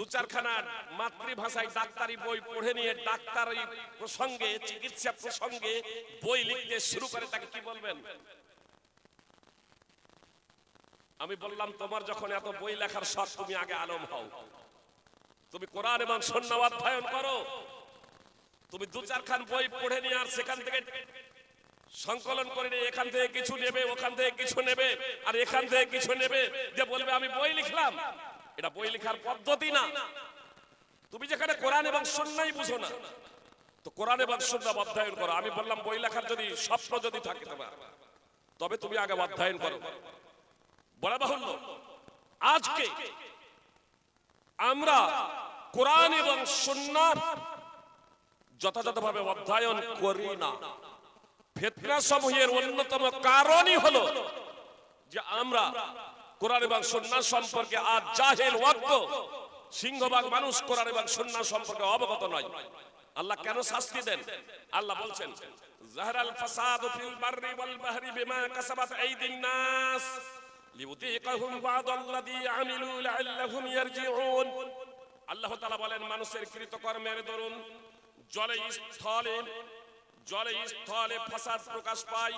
দু চারখানা মাতৃভাষায় ডাক্তারি বই পড়ে নিয়ে ডাক্তারি প্রসঙ্গে, চিকিৎসা প্রসঙ্গে বই লিখতে শুরু করে, তাকে কি বলবেন? আমি বললাম, তোমার যখন এত বই লেখার শখ, তুমি আগে আলম হও। তুমি কোরআন এবং সন্না অধ্যয়ন করো। তুমি দু চারখান বই পড়ে নিয়ে আর সেখান থেকে সংকলন করে নিয়ে এখান থেকে কিছু নেবে, ওখান থেকে কিছু নেবে, আর এখান থেকে কিছু নেবে। যে বলবে, আমি বই লিখলাম। এটা বই লেখার পদ্ধতি না। তুমি যেখানে কোরআন এবং সন্ন্যাই বুঝো না, তো কোরআন এবং সন্না অধ্যয়ন করো। আমি বললাম, বই লেখার যদি স্বপ্ন যদি থাকে তোমার, তবে তুমি আগে অধ্যয়ন করো। বলা বাহুল্য, আজকে আমরা কোরআন এবং সন্ন্যার যথাযথভাবে অধ্যয়ন করি না। ফেতনা সমূহের অন্যতম কারণই হলো যে আমরা কোরআন এবং সন্ন্যাস সম্পর্কে আজ জাহেল ওয়াক্ত, সিংহভাগ মানুষ কোরআন এবং সন্ন্যাস সম্পর্কে অবগত নয়। আল্লাহ কেন শাস্তি দেন? আল্লাহ বলছেন, জাহরাল ফাসাদু ফিল বাররি ওয়াল বাহরি বিমা কাসাবাত আইদিন নাস লিউযীকাহুম বা'দাল্লাযী আমিলু লাআল্লাহুম ইয়ারজিউন। আল্লাহ তাআলা বলেন, মানুষের কৃতকর্মের দরুন জলে স্থলে জলে স্থলে ফাসাদ প্রকাশ পায়।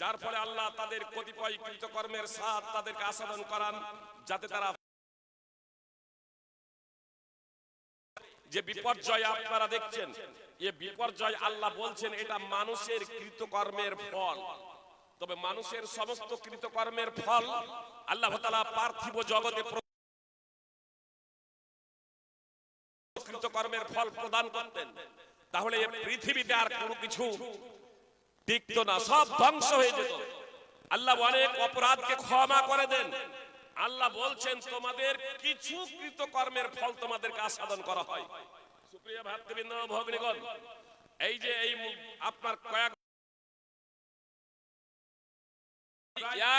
যার ফলে আল্লাহ তাদের কতিপয় কৃতকর্মের সাথ তাদেরকে আসাদন করান, যাতে তারা যে বিপর্যয় আপনারা দেখছেন, এ বিপর্যয় আল্লাহ বলছেন এটা মানুষের কৃতকর্মের ফল। তবে মানুষের সমস্ত কৃতকর্মের ফল আল্লাহ পার্থিব জগতে কৃতকর্মের ফল প্রদান করতেন। তাহলে পৃথিবীতে আর কোনো কিছু টিকতো না, সব ধ্বংস হয়ে যেত। আল্লাহ অনেক অপরাধকে ক্ষমা করে দেন। আল্লাহ বলছেন, তোমাদের কিছু কৃতকর্মের ফল তোমাদেরকে আস্বাদন করা হয়। সুপ্রিয় ভাতৃবৃন্দ ভগ্নীগণ, এই যে এই আপনার কয়েক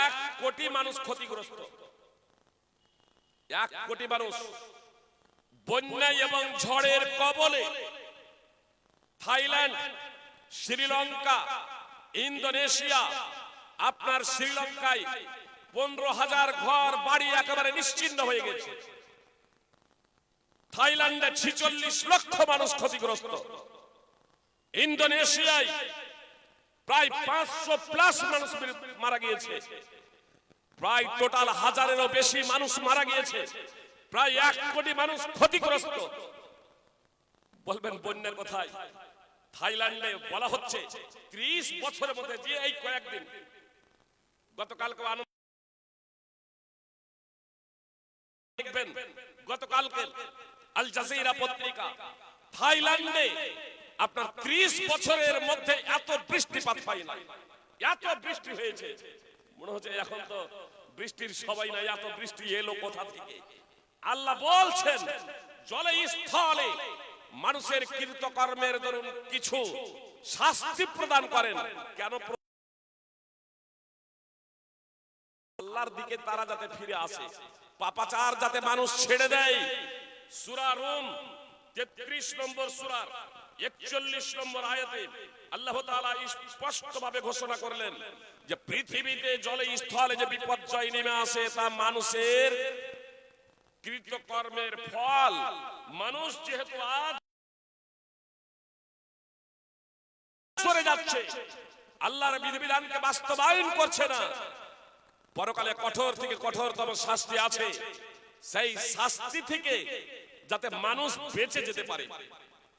এক কোটি মানুষ ক্ষতিগ্রস্ত। এক কোটি মানুষ বন্যা এবং ঝড়ের কবলে থাইল্যান্ড, শ্রীলঙ্কা ইন্দোনেশিয়া, আপনার শ্রীলঙ্কায় পনেরো হাজার ঘর বাড়ি একেবারে নিশ্চিন্ন হয়ে গেছে। থাইল্যান্ডে ছিচল্লিশ লক্ষ মানুষ ক্ষতিগ্রস্ত। ইন্দোনেশিয়ায় প্রায় পাঁচশো প্লাস মানুষ মারা গিয়েছে। প্রায় টোটাল হাজারেরও বেশি মানুষ মারা গিয়েছে। প্রায় এক কোটি মানুষ ক্ষতিগ্রস্ত। বলবেন বন্যা কোথায় থাইল্যান্ডে বলা হচ্ছে, ত্রিশ বছরের মধ্যে যে এই কয়েকদিন, গতকালকে দেখবেন, গতকালকে আল জাজিরা পত্রিকা, থাইল্যান্ডে আপনার ত্রিশ বছরের মধ্যে এত বৃষ্টিপাত পাই না এত বৃষ্টি হয়েছে। মনে হচ্ছে এখন তো বৃষ্টির সবাই নাই, এত বৃষ্টি এলো কোথা থেকে? আল্লাহ বলছেন জলে স্থলে মানুষের কৃতকর্মের দরুন কিছু শাস্তি প্রদান করেন। কেন আল্লাহর দিকে তারা যাতে ফিরে আসে, পাপাচার যাতে মানুষ ছেড়ে দেয়। সূরা রুম 33 নম্বর সূরার 41 নম্বর আয়াতে আল্লাহ তাআলা স্পষ্টভাবে ঘোষণা করলেন যে পৃথিবীতে জলে স্থলে যে বিপর্যয় নেমে আসে, তা মানুষের কৃতকর্মের ফল। মানুষ যেহেতু আজ সরে যাচ্ছে। আল্লাহর বিধিবিধানকে বাস্তবায়ন করছে না। পরকালে কঠোর থেকে কঠোরতম শাস্তি আছে। সেই শাস্তি থেকে যাতে মানুষ বেঁচে যেতে পারে।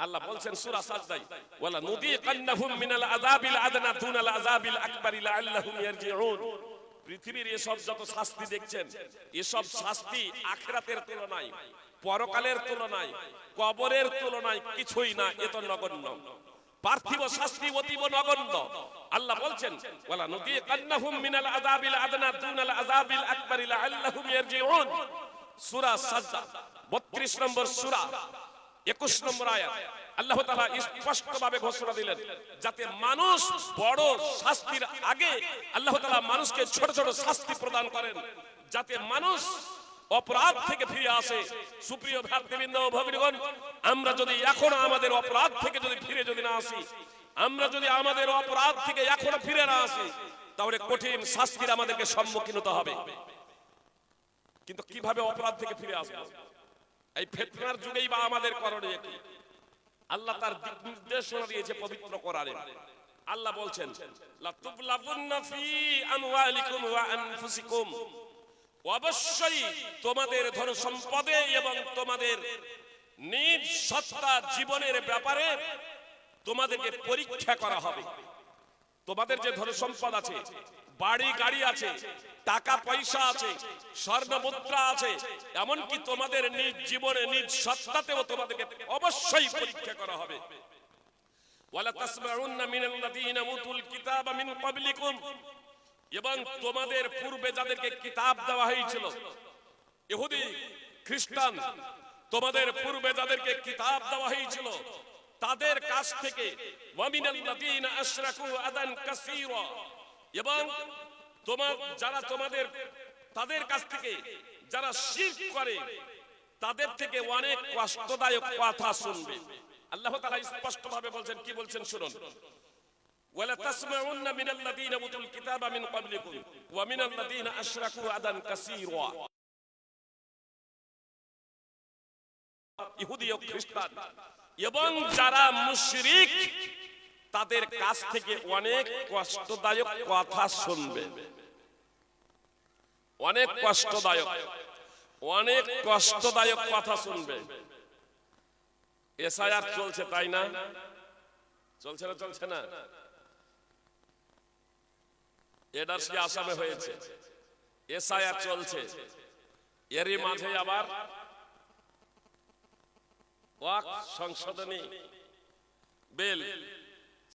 আল্লাহ বলছেন সূরা সাজদাই ওয়ালা নুদিকান্নাহুম মিনাল আযাবিল আদনা দুনাল আযাবিল আকবারি লাআল্লাহুম ইয়ারজিউন। পৃথিবীর এসব যত শাস্তি দেখছেন, এসব শাস্তি আখিরাতের তুলনায়, পরকালের তুলনায়, কবরের তুলনায় কিছুই না এত নগণ্য। পার্থিব শাস্তি অতীব নগণ্য। আল্লাহ বলছেন, ওয়ালা মিনাল আযাবিল আদনা দুনাল আযাবিল আকবারি লাআল্লাহুম ইয়ারজিউন। সূরা সাজদা 32 নম্বর সূরা 21 নম্বর আয়াত। আল্লাহ তাআলা স্পষ্টভাবে ঘোষণা দিলেন, যাতে মানুষ বড় শাস্তির আগে আল্লাহ তাআলা মানুষকে ছোট ছোট শাস্তি প্রদান করেন, যাতে মানুষ অপরাধ থেকে ফিরে আসে। সুপ্রিয় ভাতৃবৃন্দ ও ভগ্নীগণ, আমরা যদি এখন আমাদের অপরাধ থেকে যদি ফিরে যদি না আসি, আমরা যদি আমাদের অপরাধ থেকে এখনও ফিরে না আসি, তাহলে কঠিন শাস্তির আমাদেরকে সম্মুখীন হতে হবে। কিন্তু কীভাবে অপরাধ থেকে ফিরে আসব? এই ফেতনার যুগেই বা আমাদের করণীয় কি? আল্লাহ তার দিক নির্দেশনা দিয়েছে পবিত্র কোরআনে। আল্লাহ বলছেন লাতুবলাবুন্না ফি আমওয়ালিকুম ওয়া আনফুসিকুম। অবশ্যই তোমাদের ধন সম্পদে এবং তোমাদের নিজ সত্তা জীবনের ব্যাপারে তোমাদেরকে পরীক্ষা করা হবে। তোমাদের যে ধন সম্পদ আছে, বাড়ি, গাড়ি আছে, টাকা, পয়সা আছে, স্বর্ণ, মুদ্রা আছে, এমনকি তোমাদের নিজ জীবনে, নিজ সত্তাতেও তোমাদেরকে অবশ্যই পরীক্ষা করা হবে। ওয়ালা তাসমাউন্না মিনাল্লাযীনা উতুল কিতাবা মিন ক্বাবলিকুম। এবং তোমাদের পূর্বে যাদেরকে কিতাব দেওয়া হয়েছিল, ইহুদি, খ্রিস্টান, তোমাদের পূর্বে যাদেরকে কিতাব দেওয়া হয়েছিল, তাদের কাছ থেকে এবং তোমার, যারা তোমাদের, তাদের কাছ থেকে যারা শিরক করে, তাদের থেকে অনেক কষ্টদায়ক কথা শুনবে। আল্লাহ তাআলা স্পষ্ট ভাবে বলছেন, কি বলছেন শুনুন? ولا تسمعن من الذين اوتوا الكتاب من قبلكم ومن الذين اشركوا اذى كثيرا ইহুদি ও খ্রিস্টান এবং যারা মুশরিক তাদের কাছ থেকে অনেক কষ্টদায়ক কথা শুনবে অনেক কষ্টদায়ক অনেক কষ্টদায়ক কথা শুনবে এসআইআর চলছে তাই না চলছে না চলছে না এডারসি আসামে হয়েছে। এসআইআর চলছে। এরই মাঝে আবার ওয়াক সংশোধনী বিল